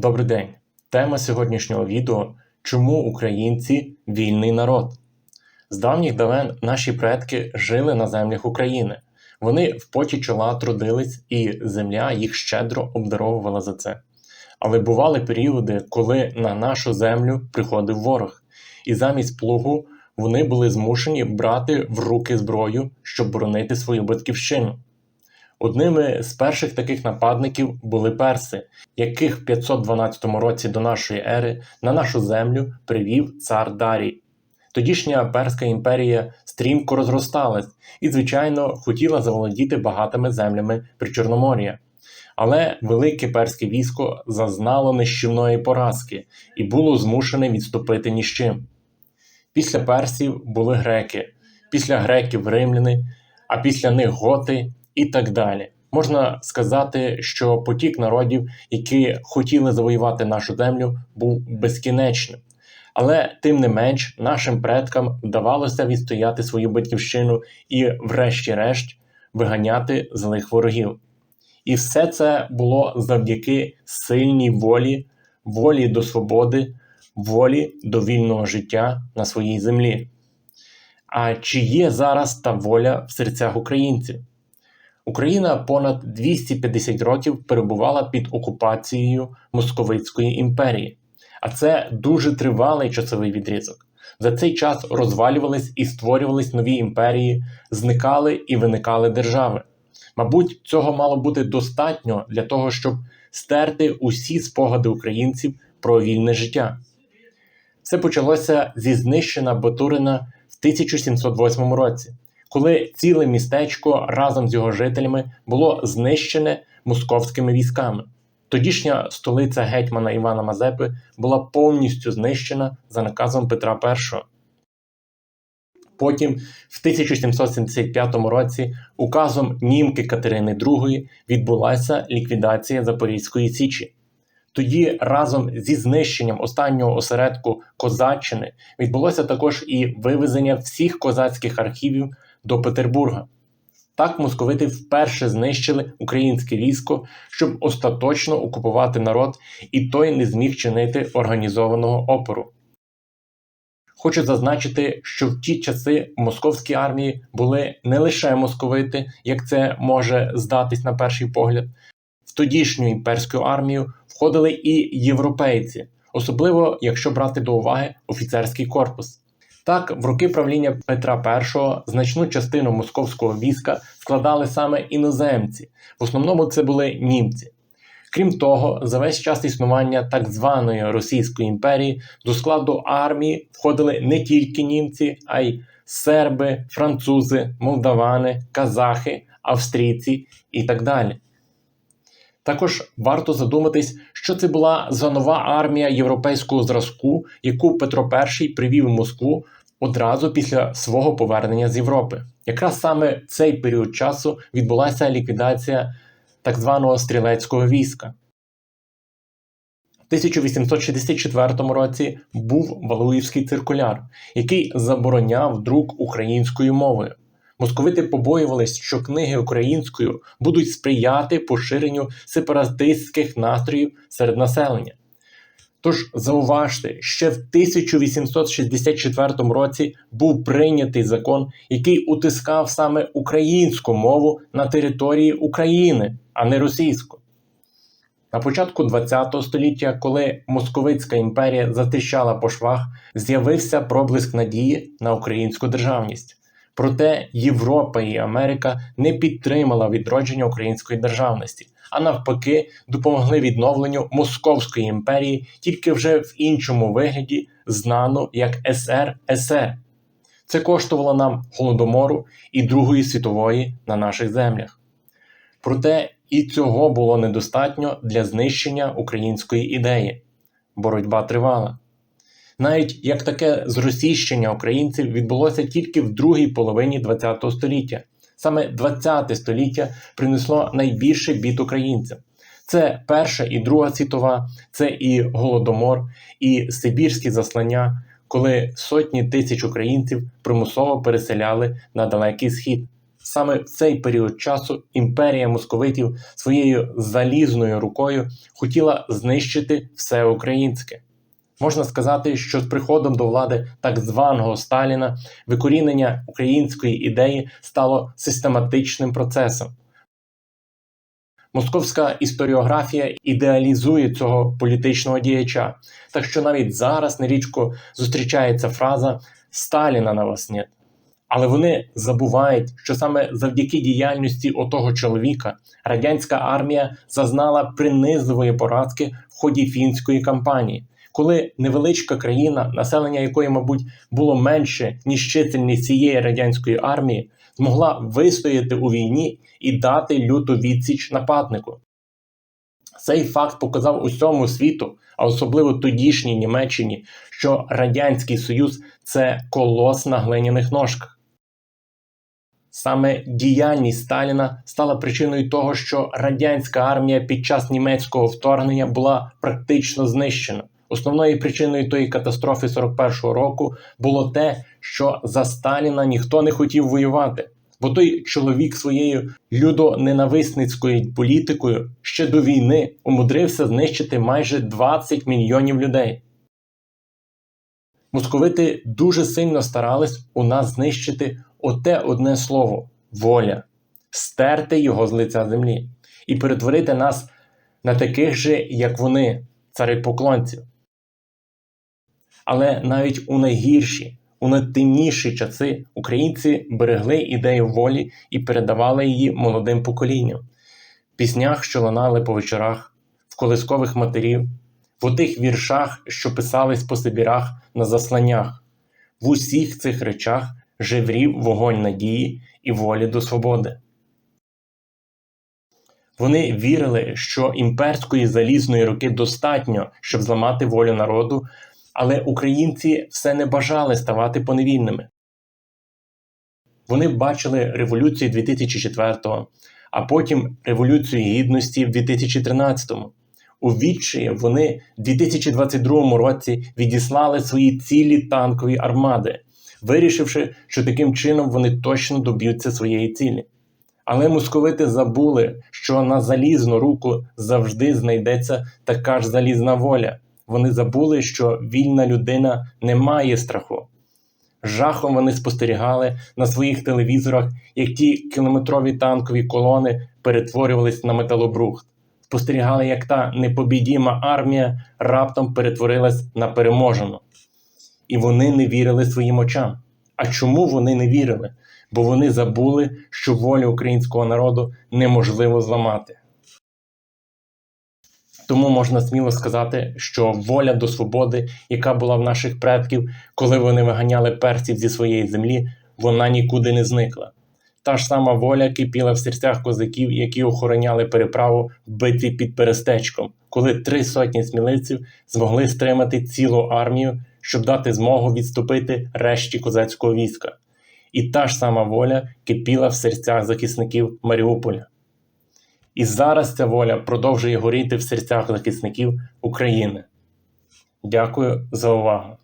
Добрий день! Тема сьогоднішнього відео Чому українці вільний народ? З давніх давен наші предки жили на землях України. Вони в поті чола трудились, і земля їх щедро обдаровувала за це. Але бували періоди, коли на нашу землю приходив ворог, і замість плугу вони були змушені брати в руки зброю, щоб боронити свою батьківщину. Одними з перших таких нападників були перси, яких в 512 році до нашої ери на нашу землю привів цар Дарій. Тодішня Перська імперія стрімко розросталась і, звичайно, хотіла заволодіти багатими землями Причорномор'я. Але велике перське військо зазнало нищівної поразки і було змушене відступити ні з чим. Після персів були греки, після греків римляни, а після них готи і так далі. Можна сказати, що потік народів, які хотіли завоювати нашу землю, був безкінечним. Але тим не менш нашим предкам вдавалося відстояти свою батьківщину і, врешті-решт, виганяти злих ворогів. І все це було завдяки сильній волі, волі до свободи, волі до вільного життя на своїй землі. А чи є зараз та воля в серцях українців? Україна понад 250 років перебувала під окупацією Московицької імперії, а це дуже тривалий часовий відрізок. За цей час розвалювались і створювались нові імперії, зникали і виникали держави. Мабуть, цього мало бути достатньо для того, щоб стерти усі спогади українців про вільне життя. Це почалося зі знищення Батурина в 1708 році коли ціле містечко разом з його жителями було знищене московськими військами. Тодішня столиця гетьмана Івана Мазепи була повністю знищена за наказом Петра І. Потім, в 1775 році, указом німки Катерини II відбулася ліквідація Запорізької Січі. Тоді разом зі знищенням останнього осередку Козаччини відбулося також і вивезення всіх козацьких архівів до Петербурга. Так московити вперше знищили українське військо, щоб остаточно окупувати народ, і той не зміг чинити організованого опору. Хочу зазначити, що в ті часи в московській армії були не лише московити, як це може здатись на перший погляд, в тодішню імперську армію входили і європейці, особливо якщо брати до уваги офіцерський корпус. Так, в роки правління Петра І значну частину московського війська складали саме іноземці, в основному це були німці. Крім того, за весь час існування так званої Російської імперії до складу армії входили не тільки німці, а й серби, французи, молдавани, казахи, австрійці і так далі. Також варто задуматись, що це була за нова армія європейського зразку, яку Петро І привів в Москву одразу після свого повернення з Європи. Якраз саме цей період часу відбулася ліквідація так званого стрілецького війська. В 1864 році був Валуївський циркуляр, який забороняв друк українською мовою. Московити побоювались, що книги українською будуть сприяти поширенню сепаратистських настроїв серед населення. Тож зауважте, ще в 1864 році був прийнятий закон, який утискав саме українську мову на території України, а не російську. На початку ХХ століття, коли Московицька імперія затріщала по швах, з'явився проблиск надії на українську державність. Проте Європа і Америка не підтримала відродження української державності, а навпаки, допомогли відновленню Московської імперії тільки вже в іншому вигляді, знано як СРСР. Це коштувало нам голодомору і Другої світової на наших землях. Проте і цього було недостатньо для знищення української ідеї. Боротьба тривала. Навіть як таке зросійщення українців відбулося тільки в другій половині ХХ століття. Саме ХХ століття принесло найбільший бід українцям. Це Перша і Друга світова, це і Голодомор, і Сибірські заслання, коли сотні тисяч українців примусово переселяли на далекий схід. Саме в цей період часу імперія московитів своєю залізною рукою хотіла знищити все українське. Можна сказати, що з приходом до влади так званого Сталіна викорінення української ідеї стало систематичним процесом. Московська історіографія ідеалізує цього політичного діяча, так що навіть зараз нерідко зустрічається фраза Сталіна на вас нет. Але вони забувають, що саме завдяки діяльності отого чоловіка радянська армія зазнала принизливої поразки в ході фінської кампанії, коли невеличка країна, населення якої, мабуть, було менше ніж чисельність цієї радянської армії, змогла вистояти у війні і дати люту відсіч нападнику. Цей факт показав усьому світу, а особливо тодішній Німеччині, що Радянський Союз це колос на глиняних ножках. Саме діяльність Сталіна стала причиною того, що радянська армія під час німецького вторгнення була практично знищена. Основною причиною тої катастрофи 41-го року було те, що за Сталіна ніхто не хотів воювати, бо той чоловік своєю людоненависницькою політикою ще до війни умудрився знищити майже 20 мільйонів людей. Московити дуже сильно старались у нас знищити оте одне слово воля, стерти його з лиця землі і перетворити нас на таких же, як вони, царепоклонців. Але навіть у найгірші, у найтемніші часи українці берегли ідею волі і передавали її молодим поколінням, в піснях, що лунали по вечорах, в колискових матерів, в отих віршах, що писались по Сибірах на засланнях. В усіх цих речах жеврів вогонь надії і волі до свободи. Вони вірили, що імперської залізної руки достатньо, щоб зламати волю народу, але українці все не бажали ставати поневільними. Вони бачили революцію 2004-го, а потім Революцію Гідності в 2013-му. У відчаї вони в 2022 році відіслали свої цілі танкові армади, вирішивши, що таким чином вони точно доб'ються своєї цілі. Але московити забули, що на залізну руку завжди знайдеться така ж залізна воля. Вони забули, що вільна людина не має страху. Жахом вони спостерігали на своїх телевізорах, як ті кілометрові танкові колони перетворювались на металобрухт. Спостерігали, як та непобідіма армія раптом перетворилась на переможену. І вони не вірили своїм очам. А чому вони не вірили? Бо вони забули, що волю українського народу неможливо зламати. Тому можна сміло сказати, що воля до свободи, яка була в наших предків, коли вони виганяли перців зі своєї землі, вона нікуди не зникла. Та ж сама воля кипіла в серцях козаків, які охороняли переправу в битві під Перестечком, коли три сотні сміливців змогли стримати цілу армію, щоб дати змогу відступити решті козацького війська. І та ж сама воля кипіла в серцях захисників Маріуполя. І зараз ця воля продовжує горіти в серцях захисників України. Дякую за увагу!